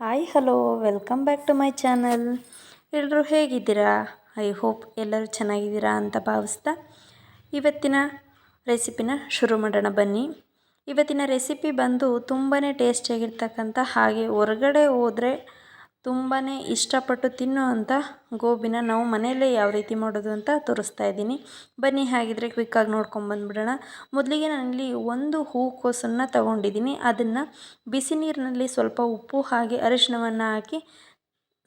Hi, hello, welcome back to my channel. ಎಲ್ಲರೂ ಹೇಗಿದ್ದೀರಾ? I hope ಎಲ್ಲರೂ ಚೆನ್ನಾಗಿದ್ದೀರಾ ಅಂತ ಭಾವಿಸ್ತಾ ಇವತ್ತಿನ ರೆಸಿಪಿನ ಶುರು ಮಾಡೋಣ ಬನ್ನಿ. ಇವತ್ತಿನ ರೆಸಿಪಿ ಬಂದು ತುಂಬಾ ಟೇಸ್ಟಿಯಾಗಿರ್ತಕ್ಕಂಥ ಹಾಗೆ ಹೊರಗಡೆ ಹೋದರೆ ತುಂಬಾ ಇಷ್ಟಪಟ್ಟು ತಿನ್ನುವಂಥ ಗೋಬಿನ ನಾವು ಮನೆಯಲ್ಲೇ ಯಾವ ರೀತಿ ಮಾಡೋದು ಅಂತ ತೋರಿಸ್ತಾ ಇದ್ದೀನಿ. ಬನ್ನಿ, ಹಾಗಿದ್ರೆ ಕ್ವಿಕ್ಕಾಗಿ ನೋಡ್ಕೊಂಬಂದ್ಬಿಡೋಣ ಮೊದಲಿಗೆ ನಾನಿಲ್ಲಿ ಒಂದು ಹೂಕೋಸನ್ನು ತಗೊಂಡಿದ್ದೀನಿ. ಅದನ್ನು ಬಿಸಿ ನೀರಿನಲ್ಲಿ ಸ್ವಲ್ಪ ಉಪ್ಪು ಹಾಗೆ ಅರಿಶಿಣವನ್ನು ಹಾಕಿ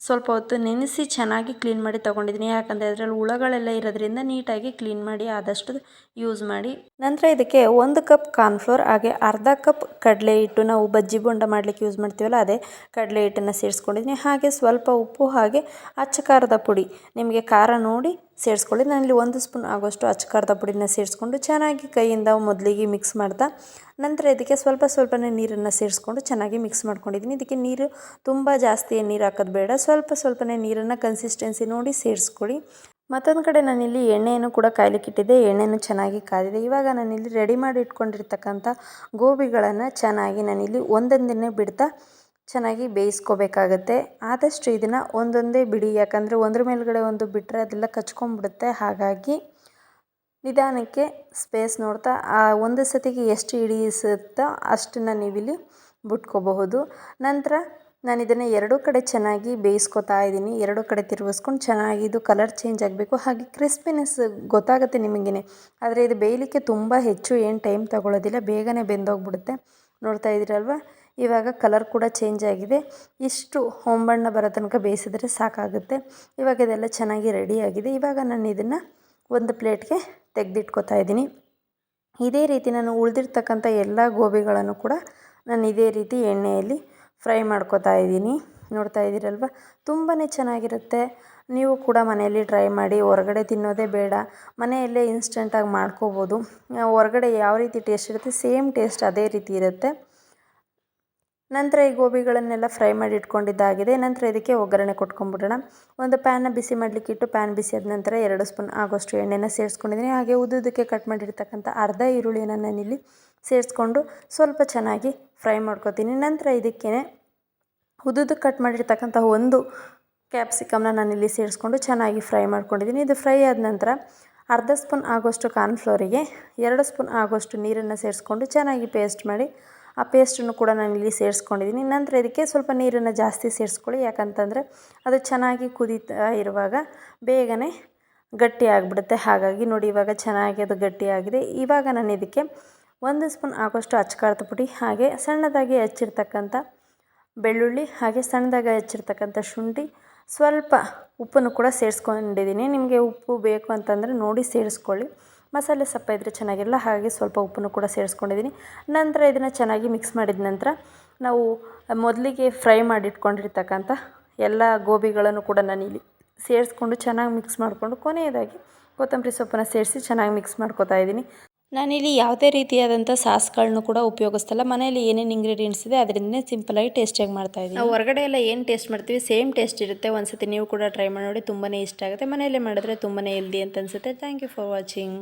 ಸ್ವಲ್ಪ ಹೊತ್ತು ನೆನೆಸಿ ಚೆನ್ನಾಗಿ ಕ್ಲೀನ್ ಮಾಡಿ ತೊಗೊಂಡಿದ್ದೀನಿ. ಯಾಕಂದರೆ ಅದರಲ್ಲಿ ಹುಳಗಳೆಲ್ಲ ಇರೋದ್ರಿಂದ ನೀಟಾಗಿ ಕ್ಲೀನ್ ಮಾಡಿ ಆದಷ್ಟು ಯೂಸ್ ಮಾಡಿ. ನಂತರ ಇದಕ್ಕೆ ಒಂದು ಕಪ್ ಕಾರ್ನ್ಫ್ಲೋರ್, ಹಾಗೆ ಅರ್ಧ ಕಪ್ ಕಡಲೆ ಹಿಟ್ಟು ನಾವು ಬಜ್ಜಿ ಬೊಂಡ ಮಾಡಲಿಕ್ಕೆ ಯೂಸ್ ಮಾಡ್ತೀವಲ್ಲ, ಅದೇ ಕಡಲೆ ಹಿಟ್ಟನ್ನು ಸೇರಿಸ್ಕೊಂಡಿದ್ದೀನಿ. ಹಾಗೆ ಸ್ವಲ್ಪ ಉಪ್ಪು, ಹಾಗೆ ಅಚ್ಚ ಖಾರದ ಪುಡಿ. ನಿಮಗೆ ಖಾರ ನೋಡಿ ಸೇರಿಸ್ಕೊಳ್ಳಿ. ನಾನಿಲ್ಲಿ ಒಂದು ಸ್ಪೂನ್ ಆಗೋಷ್ಟು ಅಚ್ಚಕಾರದ ಪುಡಿನ ಸೇರಿಸ್ಕೊಂಡು ಚೆನ್ನಾಗಿ ಕೈಯಿಂದ ಮೊದಲಿಗೆ ಮಿಕ್ಸ್ ಮಾಡ್ತಾ, ನಂತರ ಇದಕ್ಕೆ ಸ್ವಲ್ಪ ಸ್ವಲ್ಪನೇ ನೀರನ್ನು ಸೇರಿಸ್ಕೊಂಡು ಚೆನ್ನಾಗಿ ಮಿಕ್ಸ್ ಮಾಡ್ಕೊಂಡಿದ್ದೀನಿ. ಇದಕ್ಕೆ ನೀರು ತುಂಬ ಜಾಸ್ತಿ ನೀರು ಹಾಕೋದು ಬೇಡ. ಸ್ವಲ್ಪ ಸ್ವಲ್ಪನೇ ನೀರನ್ನು ಕನ್ಸಿಸ್ಟೆನ್ಸಿ ನೋಡಿ ಸೇರಿಸ್ಕೊಳ್ಳಿ. ಮತ್ತೊಂದು ಕಡೆ ನಾನಿಲ್ಲಿ ಎಣ್ಣೆಯನ್ನು ಕೂಡ ಕಾಯ್ಲಿಕ್ಕಿಟ್ಟಿದ್ದೆ ಎಣ್ಣೆನೂ ಚೆನ್ನಾಗಿ ಕಾದಿದೆ ಇವಾಗ ನಾನಿಲ್ಲಿ ರೆಡಿ ಮಾಡಿ ಇಟ್ಕೊಂಡಿರ್ತಕ್ಕಂಥ ಗೋಬಿಗಳನ್ನು ಚೆನ್ನಾಗಿ ನಾನಿಲ್ಲಿ ಒಂದೊಂದನ್ನೇ ಬಿಡ್ತಾ ಚೆನ್ನಾಗಿ ಬೇಯಿಸ್ಕೋಬೇಕಾಗತ್ತೆ. ಆದಷ್ಟು ಇದನ್ನು ಒಂದೊಂದೇ ಬಿಡಿ, ಯಾಕಂದರೆ ಒಂದ್ರ ಮೇಲ್ಗಡೆ ಒಂದು ಬಿಟ್ಟರೆ ಅದೆಲ್ಲ ಕಚ್ಕೊಂಡ್ಬಿಡುತ್ತೆ ಹಾಗಾಗಿ ನಿಧಾನಕ್ಕೆ ಸ್ಪೇಸ್ ನೋಡ್ತಾ, ಆ ಒಂದು ಸತಿಗೆ ಎಷ್ಟು ಹಿಡಿಸುತ್ತೋ ಅಷ್ಟನ್ನು ನೀವಿಲ್ಲಿ ಬಿಟ್ಕೋಬಹುದು. ನಂತರ ನಾನು ಇದನ್ನು ಎರಡೂ ಕಡೆ ಚೆನ್ನಾಗಿ ಬೇಯಿಸ್ಕೊತಾ ಇದ್ದೀನಿ. ಎರಡೂ ಕಡೆ ತಿರುಗಿಸ್ಕೊಂಡು ಚೆನ್ನಾಗಿ ಇದು ಕಲರ್ ಚೇಂಜ್ ಆಗಬೇಕು. ಹಾಗೆ ಕ್ರಿಸ್ಪಿನೆಸ್ ಗೊತ್ತಾಗುತ್ತೆ ನಿಮಗೇ ಆದರೆ ಇದು ಬೇಯಲಿಕ್ಕೆ ತುಂಬ ಹೆಚ್ಚು ಏನು ಟೈಮ್ ತಗೊಳ್ಳೋದಿಲ್ಲ ಬೇಗನೆ ಬೆಂದೋಗ್ಬಿಡುತ್ತೆ. ನೋಡ್ತಾ ಇದ್ದೀರಲ್ವ ಇವಾಗ ಕಲರ್ ಕೂಡ ಚೇಂಜ್ ಆಗಿದೆ. ಇಷ್ಟು ಹೊಂಬಣ್ಣ ಬರೋ ತನಕ ಬೇಯಿಸಿದ್ರೆ ಸಾಕಾಗುತ್ತೆ. ಇವಾಗ ಇದೆಲ್ಲ ಚೆನ್ನಾಗಿ ರೆಡಿಯಾಗಿದೆ ಇವಾಗ ನಾನು ಇದನ್ನು ಒಂದು ಪ್ಲೇಟ್ಗೆ ತೆಗೆದಿಟ್ಕೋತಾ ಇದ್ದೀನಿ. ಇದೇ ರೀತಿ ನಾನು ಉಳಿದಿರ್ತಕ್ಕಂಥ ಎಲ್ಲ ಗೋಬಿಗಳನ್ನು ಕೂಡ ನಾನು ಇದೇ ರೀತಿ ಎಣ್ಣೆಯಲ್ಲಿ ಫ್ರೈ ಮಾಡ್ಕೋತಾ ಇದ್ದೀನಿ. ನೋಡ್ತಾ ಇದ್ದೀರಲ್ವ? ತುಂಬಾ ಚೆನ್ನಾಗಿರುತ್ತೆ. ನೀವು ಕೂಡ ಮನೆಯಲ್ಲಿ ಟ್ರೈ ಮಾಡಿ, ಹೊರಗಡೆ ತಿನ್ನೋದೇ ಬೇಡ. ಮನೆಯಲ್ಲೇ ಇನ್ಸ್ಟೆಂಟಾಗಿ ಮಾಡ್ಕೋಬೋದು. ಹೊರಗಡೆ ಯಾವ ರೀತಿ ಟೇಸ್ಟ್ ಇರುತ್ತೆ ಸೇಮ್ ಟೇಸ್ಟ್ ಅದೇ ರೀತಿ ಇರುತ್ತೆ. ನಂತರ ಈ ಗೋಬಿಗಳನ್ನೆಲ್ಲ ಫ್ರೈ ಮಾಡಿ ಇಟ್ಕೊಂಡಿದ್ದಾಗಿದೆ. ನಂತರ ಇದಕ್ಕೆ ಒಗ್ಗರಣೆ ಕೊಟ್ಕೊಂಡ್ಬಿಡೋಣ. ಒಂದು ಪ್ಯಾನ್ನ ಬಿಸಿ ಮಾಡಲಿಕ್ಕಿಟ್ಟು ಪ್ಯಾನ್ ಬಿಸಿ ಆದ ನಂತರ ಎರಡು ಸ್ಪೂನ್ ಆಗೋಷ್ಟು ಎಣ್ಣೆನ ಸೇರಿಸ್ಕೊಂಡಿದ್ದೀನಿ. ಹಾಗೆ ಉದ್ದುದಕ್ಕೆ ಕಟ್ ಮಾಡಿರ್ತಕ್ಕಂಥ ಅರ್ಧ ಈರುಳ್ಳಿಯನ್ನು ನಾನಿಲ್ಲಿ ಸೇರಿಸ್ಕೊಂಡು ಸ್ವಲ್ಪ ಚೆನ್ನಾಗಿ ಫ್ರೈ ಮಾಡ್ಕೊತೀನಿ. ನಂತರ ಇದಕ್ಕೆ ಉದ್ದುದಕ್ಕೆ ಕಟ್ ಮಾಡಿರ್ತಕ್ಕಂಥ ಒಂದು ಕ್ಯಾಪ್ಸಿಕಮ್ನ ನಾನಿಲ್ಲಿ ಸೇರಿಸ್ಕೊಂಡು ಚೆನ್ನಾಗಿ ಫ್ರೈ ಮಾಡ್ಕೊಂಡಿದ್ದೀನಿ. ಇದು ಫ್ರೈ ಆದ ನಂತರ ಅರ್ಧ ಸ್ಪೂನ್ ಆಗೋಷ್ಟು ಕಾರ್ನ್ಫ್ಲೋರಿಗೆ ಎರಡು ಸ್ಪೂನ್ ಆಗೋಷ್ಟು ನೀರನ್ನು ಸೇರಿಸ್ಕೊಂಡು ಚೆನ್ನಾಗಿ ಪೇಸ್ಟ್ ಮಾಡಿ ಆ ಪೇಸ್ಟನ್ನು ಕೂಡ ನಾನು ಇಲ್ಲಿ ಸೇರಿಸ್ಕೊಂಡಿದ್ದೀನಿ. ನಂತರ ಇದಕ್ಕೆ ಸ್ವಲ್ಪ ನೀರನ್ನು ಜಾಸ್ತಿ ಸೇರಿಸ್ಕೊಳ್ಳಿ. ಯಾಕಂತಂದರೆ ಅದು ಚೆನ್ನಾಗಿ ಕುದೀತಾ ಇರುವಾಗ ಬೇಗನೆ ಗಟ್ಟಿ ಆಗಿಬಿಡುತ್ತೆ. ಹಾಗಾಗಿ ನೋಡಿ, ಇವಾಗ ಚೆನ್ನಾಗಿ ಅದು ಗಟ್ಟಿಯಾಗಿದೆ ಇವಾಗ ನಾನು ಇದಕ್ಕೆ ಒಂದು ಸ್ಪೂನ್ ಆಗೋಷ್ಟು ಅಚ್ಚಕಾರದ ಪುಡಿ, ಹಾಗೆ ಸಣ್ಣದಾಗಿ ಹೆಚ್ಚಿರ್ತಕ್ಕಂಥ ಬೆಳ್ಳುಳ್ಳಿ, ಹಾಗೆ ಸಣ್ಣದಾಗಿ ಹೆಚ್ಚಿರ್ತಕ್ಕಂಥ ಶುಂಠಿ, ಸ್ವಲ್ಪ ಉಪ್ಪನ್ನು ಕೂಡ ಸೇರಿಸ್ಕೊಂಡಿದ್ದೀನಿ. ನಿಮಗೆ ಉಪ್ಪು ಬೇಕು ಅಂತಂದರೆ ನೋಡಿ ಸೇರಿಸ್ಕೊಳ್ಳಿ. ಮಸಾಲೆ ಸಪ್ಪ ಇದ್ದರೆ ಚೆನ್ನಾಗಿರಲ್ಲ ಹಾಗೆ ಸ್ವಲ್ಪ ಉಪ್ಪನ್ನು ಕೂಡ ಸೇರಿಸ್ಕೊಂಡಿದ್ದೀನಿ. ನಂತರ ಇದನ್ನು ಚೆನ್ನಾಗಿ ಮಿಕ್ಸ್ ಮಾಡಿದ ನಂತರ ನಾವು ಮೊದಲಿಗೆ ಫ್ರೈ ಮಾಡಿಟ್ಕೊಂಡಿರ್ತಕ್ಕಂಥ ಎಲ್ಲ ಗೋಬಿಗಳನ್ನು ಕೂಡ ನಾನಿಲ್ಲಿ ಸೇರಿಸ್ಕೊಂಡು ಚೆನ್ನಾಗಿ ಮಿಕ್ಸ್ ಮಾಡಿಕೊಂಡು ಕೊನೆಯದಾಗಿ ಕೊತ್ತಂಬರಿ ಸೊಪ್ಪನ್ನು ಸೇರಿಸಿ ಚೆನ್ನಾಗಿ ಮಿಕ್ಸ್ ಮಾಡ್ಕೊತಾ ಇದ್ದೀನಿ. ನಾನಿಲ್ಲಿ ಯಾವುದೇ ರೀತಿಯಾದಂಥ ಸಾಸ್ಗಳನ್ನು ಕೂಡ ಉಪಯೋಗಿಸ್ತಲ್ಲ ಮನೆಯಲ್ಲಿ ಏನೇನು ಇಂಗ್ರೀಡಿಯೆಂಟ್ಸ್ ಇದೆ ಅದರಿಂದನೇ ಸಿಂಪಲಾಗಿ ಟೇಸ್ಟಿಯಾಗಿ ಮಾಡ್ತಾಯಿದ್ದೀನಿ ನಾವು ಹೊರಗಡೆ ಎಲ್ಲ ಏನು ಟೇಸ್ಟ್ ಮಾಡ್ತೀವಿ ಸೇಮ್ ಟೇಸ್ಟ್ ಇರುತ್ತೆ. ಒಂದು ಸತಿ ನೀವು ಕೂಡ ಟ್ರೈ ಮಾಡಿ ನೋಡಿ ತುಂಬಾ ಇಷ್ಟ ಆಗುತ್ತೆ. ಮನೆಯಲ್ಲೇ ಮಾಡಿದ್ರೆ ತುಂಬಾ ಹೆಲ್ದಿ ಅಂತ ಅನಿಸುತ್ತೆ. Thank you for watching